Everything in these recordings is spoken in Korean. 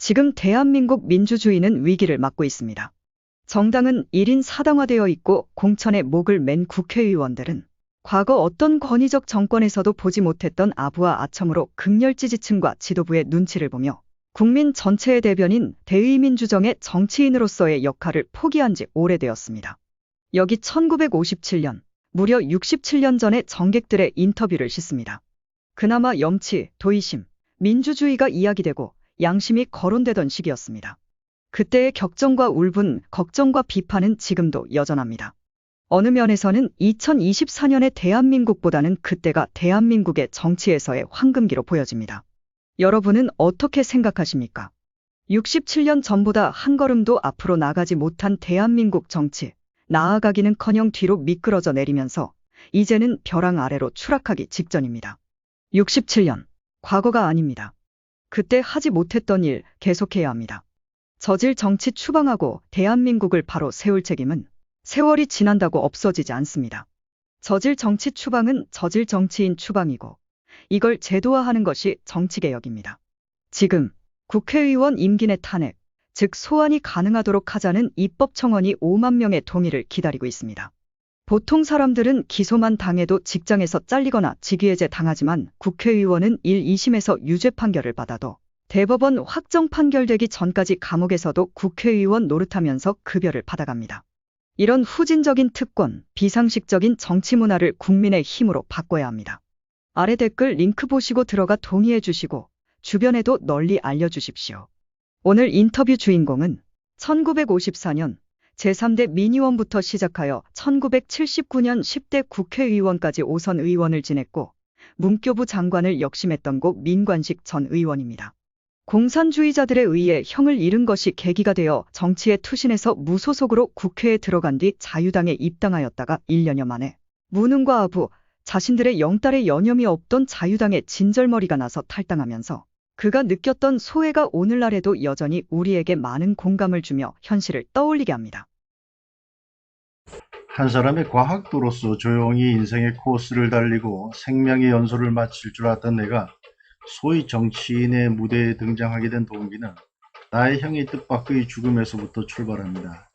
지금 대한민국 민주주의는 위기를 맞고 있습니다. 정당은 1인 사당화되어 있고 공천에 목을 맨 국회의원들은 과거 어떤 권위적 정권에서도 보지 못했던 아부와 아첨으로 극렬 지지층과 지도부의 눈치를 보며 국민 전체의 대변인 대의민주정의 정치인으로서의 역할을 포기한 지 오래되었습니다. 여기 1957년, 무려 67년 전에 정객들의 인터뷰를 싣습니다. 그나마 염치, 도의심, 민주주의가 이야기되고 양심이 거론되던 시기였습니다. 그때의 격정과 울분, 걱정과 비판은 지금도 여전합니다. 어느 면에서는 2024년의 대한민국보다는 그때가 대한민국의 정치에서의 황금기로 보여집니다. 여러분은 어떻게 생각하십니까? 67년 전보다 한 걸음도 앞으로 나가지 못한 대한민국 정치, 나아가기는 커녕 뒤로 미끄러져 내리면서 이제는 벼랑 아래로 추락하기 직전입니다. 67년, 과거가 아닙니다. 그때 하지 못했던 일 계속해야 합니다. 저질 정치 추방하고 대한민국을 바로 세울 책임은 세월이 지난다고 없어지지 않습니다. 저질 정치 추방은 저질 정치인 추방이고 이걸 제도화하는 것이 정치개혁입니다. 지금 국회의원 임기 내 탄핵, 즉 소환이 가능하도록 하자는 입법 청원이 5만 명의 동의를 기다리고 있습니다. 보통 사람들은 기소만 당해도 직장에서 잘리거나 직위해제 당하지만 국회의원은 1, 2심에서 유죄 판결을 받아도 대법원 확정 판결되기 전까지 감옥에서도 국회의원 노릇하면서 급여를 받아갑니다. 이런 후진적인 특권, 비상식적인 정치 문화를 국민의 힘으로 바꿔야 합니다. 아래 댓글 링크 보시고 들어가 동의해 주시고 주변에도 널리 알려주십시오. 오늘 인터뷰 주인공은 1954년 제3대 민의원부터 시작하여 1979년 10대 국회의원까지 5선 의원을 지냈고 문교부 장관을 역임했던 고 민관식 전 의원입니다. 공산주의자들에 의해 형을 잃은 것이 계기가 되어 정치에 투신해서 무소속으로 국회에 들어간 뒤 자유당에 입당하였다가 1년여 만에 무능과 아부, 자신들의 영달에 여념이 없던 자유당에 진절머리가 나서 탈당하면서 그가 느꼈던 소외가 오늘날에도 여전히 우리에게 많은 공감을 주며 현실을 떠올리게 합니다. 한 사람의 과학도로서 조용히 인생의 코스를 달리고 생명의 연소를 마칠 줄 알았던 내가 소위 정치인의 무대에 등장하게 된 동기는 나의 형의 뜻밖의 죽음에서부터 출발합니다.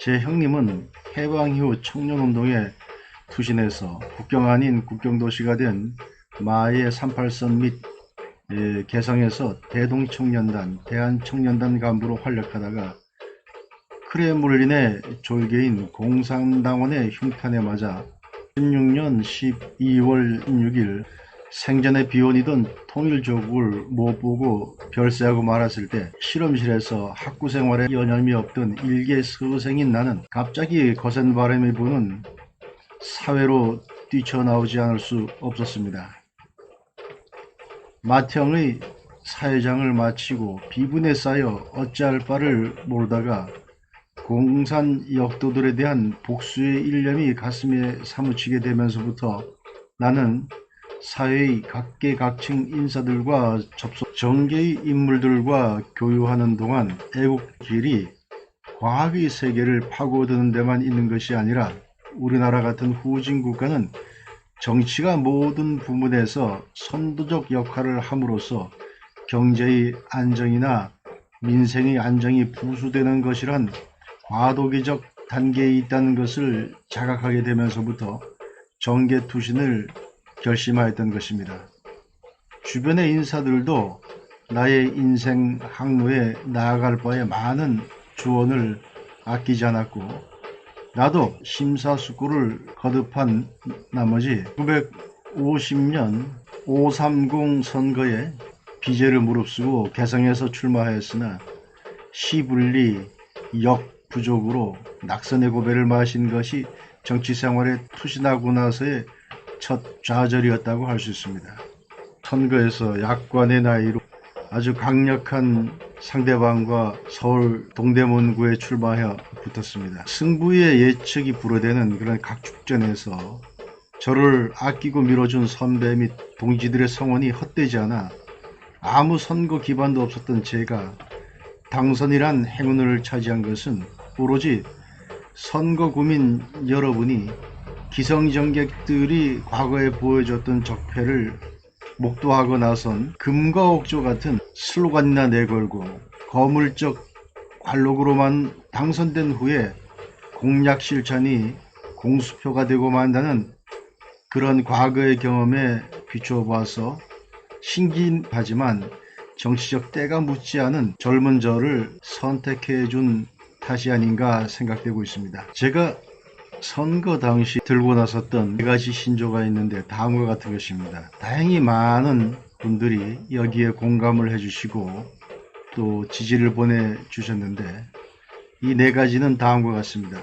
제 형님은 해방 이후 청년운동에 투신해서 국경 아닌 국경도시가 된 마의 38선 및 예, 개성에서 대동청년단, 대한청년단 간부로 활약하다가 크레물린의 졸개인 공산당원의 흉탄에 맞아 16년 12월 6일 생전에 비원이던 통일조국을 못 보고 별세하고 말았을 때 실험실에서 학구 생활에 여념이 없던 일개 서생인 나는 갑자기 거센 바람이 부는 사회로 뛰쳐나오지 않을 수 없었습니다. 맏형의 사회장을 마치고 비분에 쌓여 어찌할 바를 모르다가 공산 역도들에 대한 복수의 일념이 가슴에 사무치게 되면서부터 나는 사회의 각계각층 인사들과 접속, 정계의 인물들과 교류하는 동안 애국길이 과학의 세계를 파고드는 데만 있는 것이 아니라 우리나라 같은 후진 국가는 정치가 모든 부문에서 선도적 역할을 함으로써 경제의 안정이나 민생의 안정이 부수되는 것이란 과도기적 단계에 있다는 것을 자각하게 되면서부터 정계 투신을 결심하였던 것입니다. 주변의 인사들도 나의 인생 항로에 나아갈 바에 많은 조언을 아끼지 않았고 나도 심사숙고를 거듭한 나머지 950년 530 선거에 비제를 무릅쓰고 개성에서 출마하였으나 시분리 역 부족으로 낙선의 고배를 마신 것이 정치 생활에 투신하고 나서의 첫 좌절이었다고 할 수 있습니다. 선거에서 약관의 나이로 아주 강력한 상대방과 서울 동대문구에 출마하여 붙었습니다. 승부의 예측이 불어대는 그런 각축전에서 저를 아끼고 밀어준 선배 및 동지들의 성원이 헛되지 않아 아무 선거 기반도 없었던 제가 당선이란 행운을 차지한 것은 오로지 선거구민 여러분이 기성정객들이 과거에 보여줬던 적폐를 목도하고 나선 금과 옥조 같은 슬로건이나 내걸고 거물적 관록으로만 당선된 후에 공약 실천이 공수표가 되고 만다는 그런 과거의 경험에 비춰봐서 신기하지만 정치적 때가 묻지 않은 젊은 저를 선택해 준 탓이 아닌가 생각되고 있습니다. 제가 선거 당시 들고 나섰던 네 가지 신조가 있는데 다음과 같은 것입니다. 다행히 많은 분들이 여기에 공감을 해주시고 또 지지를 보내주셨는데 이 네 가지는 다음과 같습니다.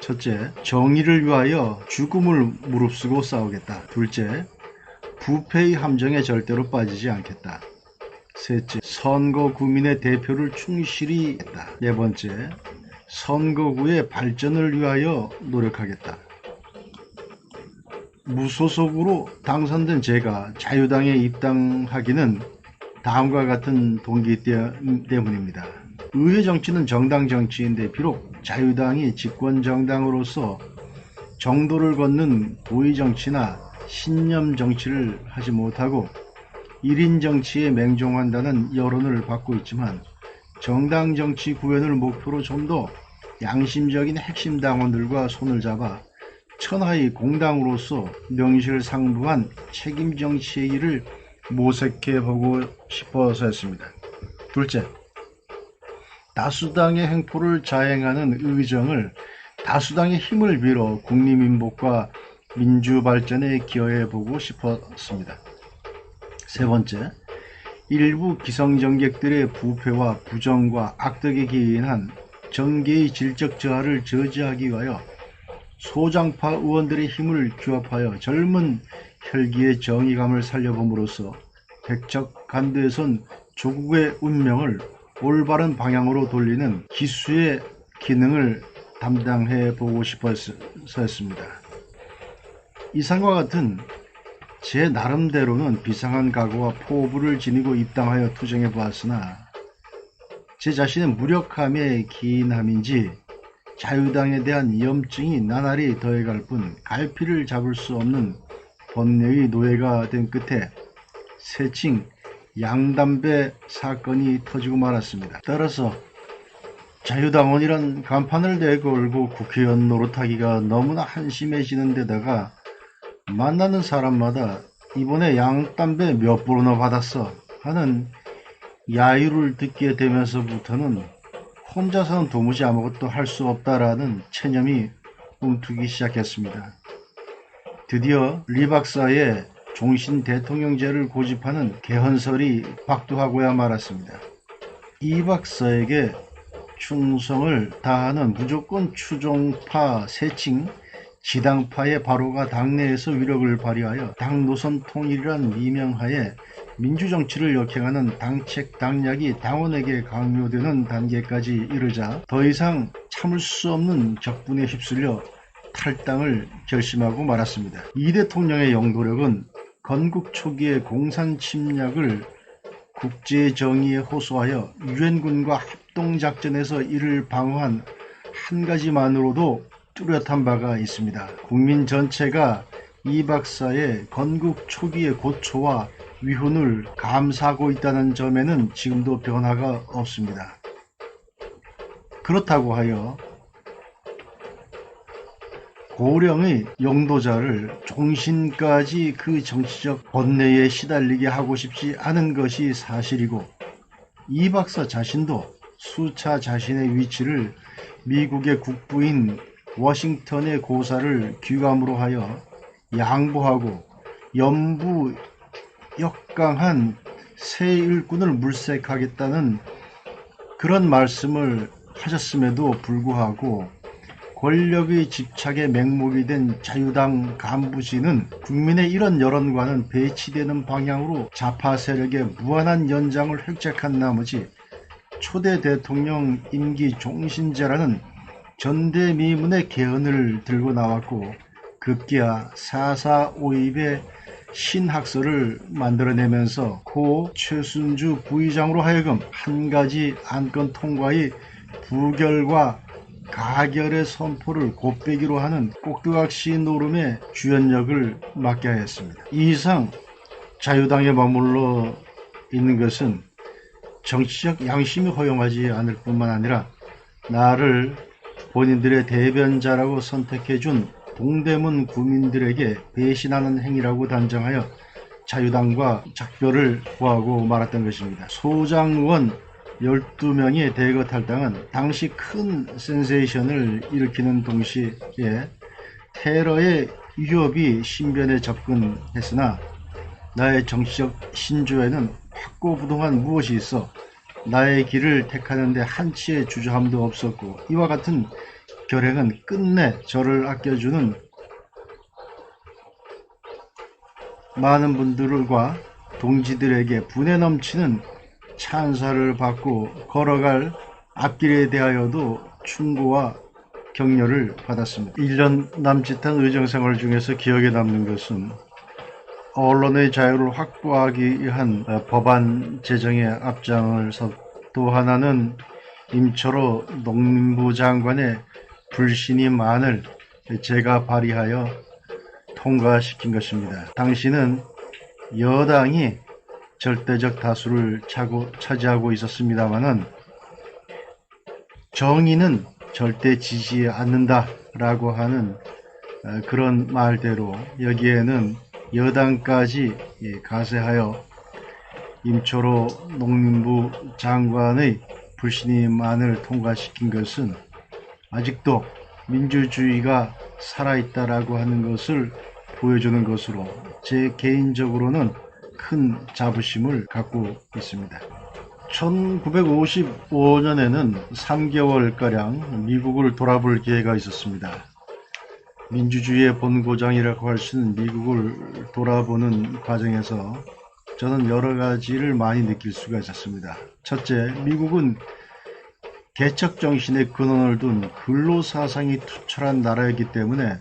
첫째, 정의를 위하여 죽음을 무릅쓰고 싸우겠다. 둘째, 부패의 함정에 절대로 빠지지 않겠다. 셋째, 선거 구민의 대표를 충실히 했다. 네 번째, 선거구의 발전을 위하여 노력하겠다. 무소속으로 당선된 제가 자유당에 입당하기는 다음과 같은 동기 때- 때문입니다. 의회 정치는 정당 정치인데 비록 자유당이 집권 정당으로서 정도를 걷는 도의 정치나 신념 정치를 하지 못하고 1인 정치에 맹종한다는 여론을 받고 있지만 정당 정치 구현을 목표로 좀 더 양심적인 핵심 당원들과 손을 잡아 천하의 공당으로서 명실상부한 책임 정치의 일을 모색해 보고 싶어서였습니다. 둘째, 다수당의 행포를 자행하는 의정을 다수당의 힘을 빌어 국민민복과 민주 발전에 기여해 보고 싶었습니다. 세 번째, 일부 기성정객들의 부패와 부정과 악덕에 기인한 정계의 질적 저하를 저지하기 위하여 소장파 의원들의 힘을 규합하여 젊은 혈기의 정의감을 살려봄으로써 백척 간도에선 조국의 운명을 올바른 방향으로 돌리는 기수의 기능을 담당해 보고 싶어서였습니다. 이상과 같은 제 나름대로는 비상한 각오와 포부를 지니고 입당하여 투쟁해 보았으나 제 자신의 무력함에 기인함인지 자유당에 대한 염증이 나날이 더해갈 뿐 갈피를 잡을 수 없는 번뇌의 노예가 된 끝에 새칭 양담배 사건이 터지고 말았습니다. 따라서 자유당원이란 간판을 내걸고 국회의원 노릇하기가 너무나 한심해지는 데다가 만나는 사람마다 이번에 양담배 몇 불이나 받았어 하는 야유를 듣게 되면서부터는 혼자서는 도무지 아무것도 할 수 없다라는 체념이 움트기 시작했습니다. 드디어 리 박사의 종신 대통령제를 고집하는 개헌설이 박두하고야 말았습니다. 이 박사에게 충성을 다하는 무조건 추종파 세칭 지당파의 바로가 당내에서 위력을 발휘하여 당 노선 통일이란 미명하에 민주정치를 역행하는 당책 당략이 당원에게 강요되는 단계까지 이르자 더 이상 참을 수 없는 적분에 휩쓸려 탈당을 결심하고 말았습니다. 이 대통령의 영도력은 건국 초기의 공산 침략을 국제 정의에 호소하여 유엔군과 합동작전에서 이를 방어한 한 가지만으로도 뚜렷한 바가 있습니다. 국민 전체가 이 박사의 건국 초기의 고초와 위훈을 감사하고 있다는 점에는 지금도 변화가 없습니다. 그렇다고 하여 고령의 영도자를 종신까지 그 정치적 번뇌에 시달리게 하고 싶지 않은 것이 사실이고 이 박사 자신도 수차 자신의 위치를 미국의 국부인 워싱턴의 고사를 귀감으로 하여 양보하고 연부 역강한 새 일꾼을 물색하겠다는 그런 말씀을 하셨음에도 불구하고 권력의 집착에 맹목이 된 자유당 간부진은 국민의 이런 여론과는 배치되는 방향으로 좌파 세력의 무한한 연장을 획책한 나머지 초대 대통령 임기 종신제라는 전대미문의 개헌을 들고 나왔고 급기야 4.4.5입의 신학설을 만들어내면서 고 최순주 부의장으로 하여금 한 가지 안건 통과의 부결과 가결의 선포를 곱빼기로 하는 꼭두각시 노름의 주연력을 맡게 하였습니다. 이 이상 자유당에 머물러 있는 것은 정치적 양심이 허용하지 않을 뿐만 아니라 나를 본인들의 대변자라고 선택해준 동대문 구민들에게 배신하는 행위라고 단정하여 자유당과 작별을 구하고 말았던 것입니다. 소장원 12명의 대거 탈당은 당시 큰 센세이션을 일으키는 동시에 테러의 위협이 신변에 접근했으나 나의 정치적 신조에는 확고부동한 무엇이 있어 나의 길을 택하는데 한치의 주저함도 없었고 이와 같은 결행은 끝내 저를 아껴주는 많은 분들과 동지들에게 분에 넘치는 찬사를 받고 걸어갈 앞길에 대하여도 충고와 격려를 받았습니다. 1년 남짓한 의정생활 중에서 기억에 남는 것은 언론의 자유를 확보하기 위한 어, 법안 제정에 앞장을 섰또 하나는 임철호 농림부 장관의 불신임안을 제가 발의하여 통과시킨 것입니다. 당시는 여당이 절대적 다수를 차고, 차지하고 있었습니다만은 정의는 절대 지지 않는다라고 하는 어, 그런 말대로 여기에는 여당까지 예, 가세하여 임초로 농림부 장관의 불신임안을 통과시킨 것은 아직도 민주주의가 살아있다라고 하는 것을 보여주는 것으로 제 개인적으로는 큰 자부심을 갖고 있습니다. 1955년에는 3개월가량 미국을 돌아볼 기회가 있었습니다. 민주주의의 본고장이라고 할 수 있는 미국을 돌아보는 과정에서 저는 여러 가지를 많이 느낄 수가 있었습니다. 첫째, 미국은 개척 정신의 근원을 둔 근로 사상이 투철한 나라이기 때문에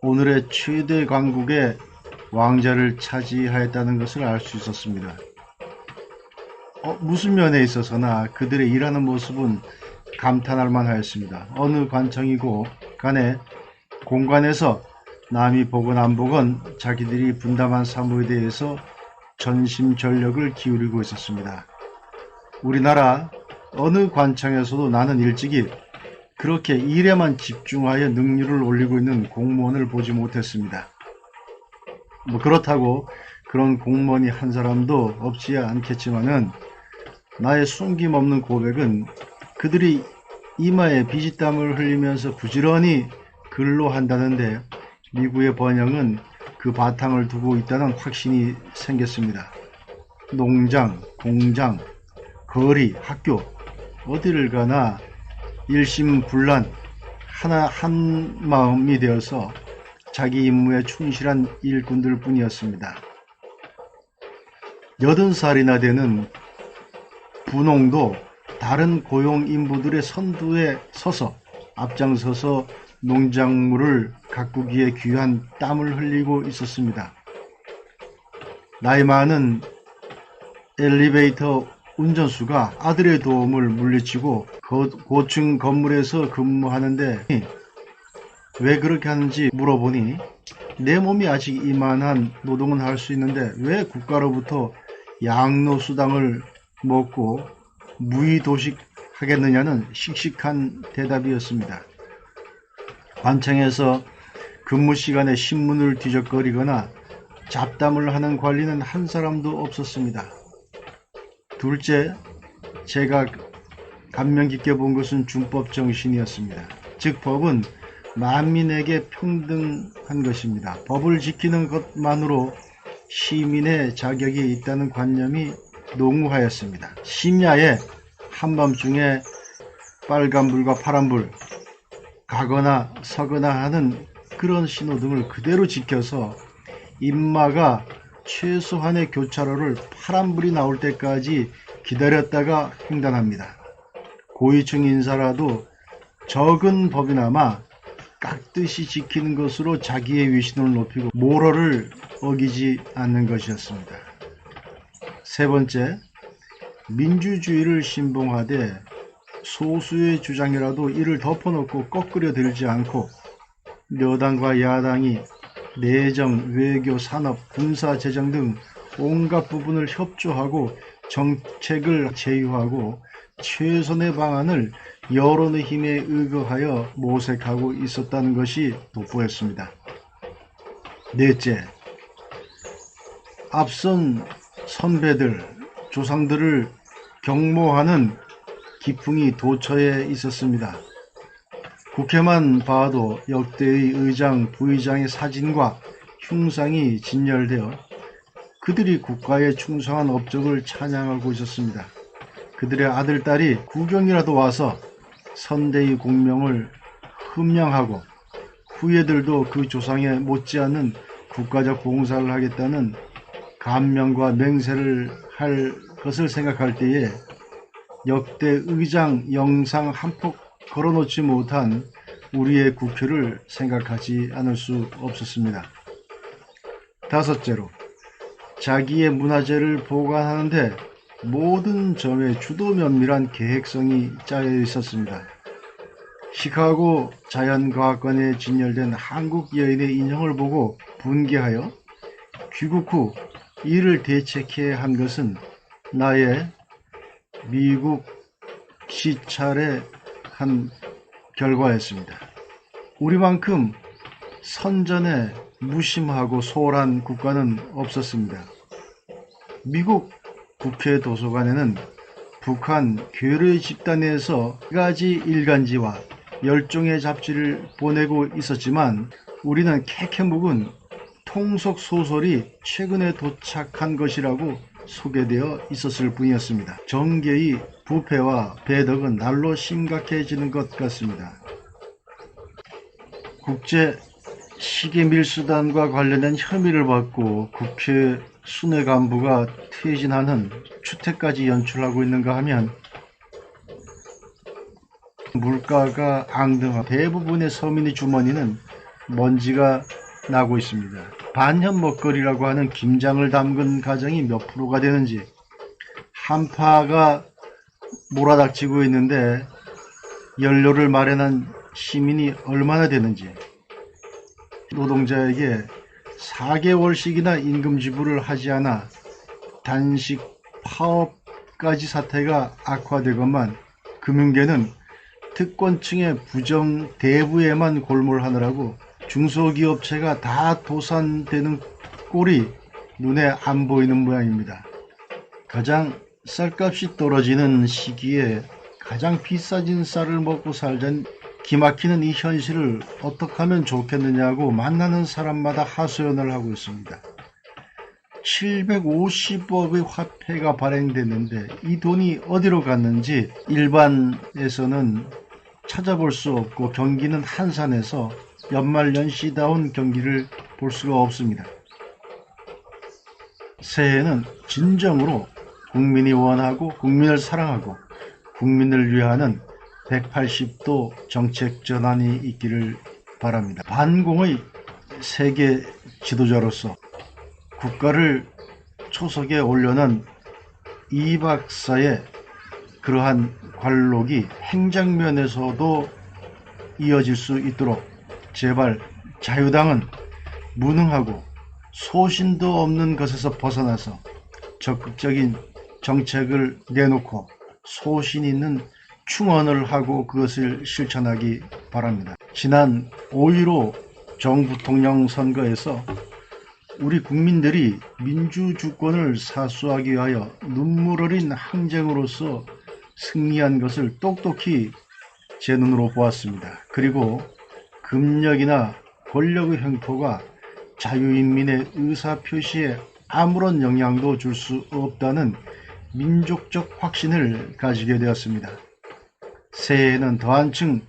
오늘의 최대 강국의 왕자를 차지하였다는 것을 알 수 있었습니다. 어, 무슨 면에 있어서나 그들의 일하는 모습은 감탄할 만하였습니다. 어느 관청이고 간에 공간에서 남이 보건 안 보건 자기들이 분담한 사무에 대해서 전심전력을 기울이고 있었습니다. 우리나라 어느 관청에서도 나는 일찍이 그렇게 일에만 집중하여 능률을 올리고 있는 공무원을 보지 못했습니다. 뭐 그렇다고 그런 공무원이 한 사람도 없지 않겠지만은 나의 숨김없는 고백은 그들이 이마에 비지땀을 흘리면서 부지런히 근로한다는데 미국의 번영은 그 바탕을 두고 있다는 확신이 생겼습니다. 농장, 공장, 거리, 학교 어디를 가나 일심불란 하나 한 마음이 되어서 자기 임무에 충실한 일꾼들 뿐이었습니다. 여든 살이나 되는 분홍도 다른 고용 인부들의 선두에 서서 앞장서서 농작물을 가꾸기에 귀한 땀을 흘리고 있었습니다. 나이 많은 엘리베이터 운전수가 아들의 도움을 물리치고 고, 고층 건물에서 근무하는데 왜 그렇게 하는지 물어보니 내 몸이 아직 이만한 노동은 할 수 있는데 왜 국가로부터 양로수당을 먹고 무의도식 하겠느냐는 씩씩한 대답이었습니다. 관청에서 근무 시간에 신문을 뒤적거리거나 잡담을 하는 관리는 한 사람도 없었습니다. 둘째, 제가 감명 깊게 본 것은 준법 정신이었습니다. 즉 법은 만민에게 평등한 것입니다. 법을 지키는 것만으로 시민의 자격이 있다는 관념이 농후하였습니다. 심야에 한밤중에 빨간불과 파란불 가거나 서거나 하는 그런 신호등을 그대로 지켜서 인마가 최소한의 교차로를 파란불이 나올 때까지 기다렸다가 횡단합니다. 고위층 인사라도 적은 법이나마 깍듯이 지키는 것으로 자기의 위신을 높이고 모러를 어기지 않는 것이었습니다. 세 번째, 민주주의를 신봉하되 소수의 주장이라도 이를 덮어놓고 꺾으려 들지 않고 여당과 야당이 내정, 외교, 산업, 군사, 재정 등 온갖 부분을 협조하고 정책을 제휴하고 최선의 방안을 여론의 힘에 의거하여 모색하고 있었다는 것이 돋보였습니다. 넷째, 앞선 선배들, 조상들을 경모하는 기풍이 도처에 있었습니다. 국회만 봐도 역대의 의장, 부의장의 사진과 흉상이 진열되어 그들이 국가에 충성한 업적을 찬양하고 있었습니다. 그들의 아들, 딸이 구경이라도 와서 선대의 공명을 흠양하고 후예들도 그 조상에 못지않은 국가적 봉사를 하겠다는 감명과 맹세를 할 것을 생각할 때에 역대 의장 영상 한폭 걸어놓지 못한 우리의 국회를 생각하지 않을 수 없었습니다. 다섯째로 자기의 문화재를 보관하는데 모든 점에 주도 면밀한 계획성이 짜여 있었습니다. 시카고 자연과학관에 진열된 한국 여인의 인형을 보고 분개하여 귀국 후 이를 대책해야 한 것은 나의 미국 시찰의 한 결과였습니다. 우리만큼 선전에 무심하고 소홀한 국가는 없었습니다. 미국 국회 도서관에는 북한 괴뢰 집단에서 가지 일간지와 열종의 잡지를 보내고 있었지만 우리는 캐캐 묵은 통속 소설이 최근에 도착한 것이라고 소개되어 있었을 뿐이었습니다. 정계의 부패와 배덕은 날로 심각해지는 것 같습니다. 국제 시계밀수단과 관련된 혐의를 받고 국회 순회 간부가 퇴진하는 추태까지 연출하고 있는가 하면 물가가 앙등한 대부분의 서민의 주머니는 먼지가 나고 있습니다. 반현 먹거리라고 하는 김장을 담근 가정이 몇 프로가 되는지 한파가 몰아닥치고 있는데 연료를 마련한 시민이 얼마나 되는지 노동자에게 4개월씩이나 임금 지불을 하지 않아 단식 파업까지 사태가 악화되건만 금융계는 특권층의 부정 대부에만 골몰하느라고 중소기업체가 다 도산되는 꼴이 눈에 안 보이는 모양입니다. 가장 쌀값이 떨어지는 시기에 가장 비싸진 쌀을 먹고 살자는 기막히는 이 현실을 어떻게 하면 좋겠느냐고 만나는 사람마다 하소연을 하고 있습니다. 750억의 화폐가 발행됐는데 이 돈이 어디로 갔는지 일반에서는 찾아볼 수 없고 경기는 한산해서 연말 연시다운 경기를 볼 수가 없습니다. 새해는 진정으로 국민이 원하고 국민을 사랑하고 국민을 위하는 180도 정책 전환이 있기를 바랍니다. 반공의 세계 지도자로서 국가를 초석에 올려놓은 이 박사의 그러한 관록이 행정면에서도 이어질 수 있도록 제발 자유당은 무능하고 소신도 없는 것에서 벗어나서 적극적인 정책을 내놓고 소신 있는 충원을 하고 그것을 실천하기 바랍니다. 지난 5.15 정부통령 선거에서 우리 국민들이 민주주권을 사수하기 위하여 눈물 어린 항쟁으로서 승리한 것을 똑똑히 제 눈으로 보았습니다. 그리고 금력이나 권력의 횡포가 자유인민의 의사표시에 아무런 영향도 줄 수 없다는 민족적 확신을 가지게 되었습니다. 새해에는 더한층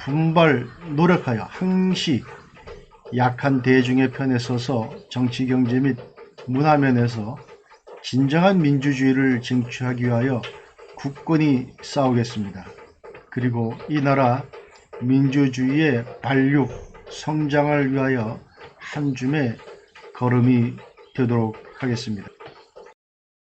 분발 노력하여 항시 약한 대중의 편에 서서 정치 경제 및 문화면에서 진정한 민주주의를 쟁취하기 위하여 굳건히 싸우겠습니다. 그리고 이 나라 민주주의의 발육, 성장을 위하여 한 줌의 걸음이 되도록 하겠습니다.